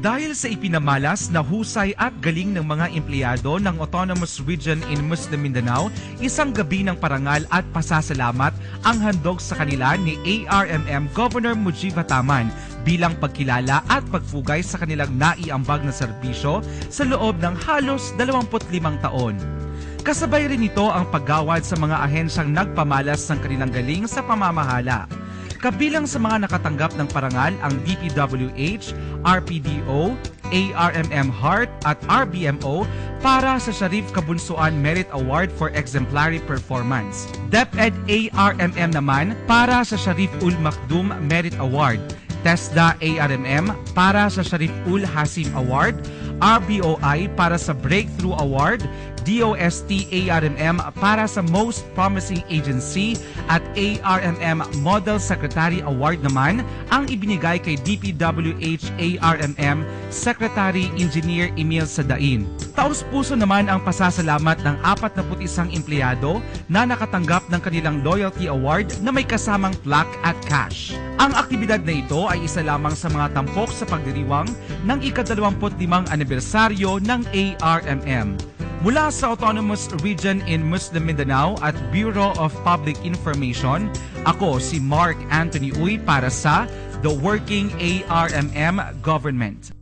Dahil sa ipinamalas na husay at galing ng mga empleyado ng Autonomous Region in Muslim Mindanao, isang gabi ng parangal at pasasalamat ang handog sa kanila ni ARMM Governor Mujib Taman bilang pagkilala at pagfugay sa kanilang naiambag na serbisyo sa loob ng halos 25 taon. Kasabay rin ito ang paggawad sa mga ahensyang nagpamalas ng kanilang galing sa pamamahala. Kabilang sa mga nakatanggap ng parangal ang DPWH, RPDO, ARMM Heart at RBMO para sa Sharif Kabunsuan Merit Award for Exemplary Performance. DepEd ARMM naman para sa Sharif Ul Makdum Merit Award. TESDA ARMM para sa Sharif Ul Hasim Award, RBOI para sa Breakthrough Award, DOST ARMM para sa Most Promising Agency at ARMM Model Secretary Award naman ang ibinigay kay DPWH ARMM Secretary Engineer Emil Sadain. Taos-puso naman ang pasasalamat ng 41 empleyado na nakatanggap ng kanilang Loyalty Award na may kasamang plaque at cash. Ang aktibidad na ito ay isa lamang sa mga tampok sa pagdiriwang ng ika-25 anibersaryo ng ARMM. Mula sa Autonomous Region in Muslim Mindanao at Bureau of Public Information, ako si Mark Anthony Uy para sa The Working ARMM Government.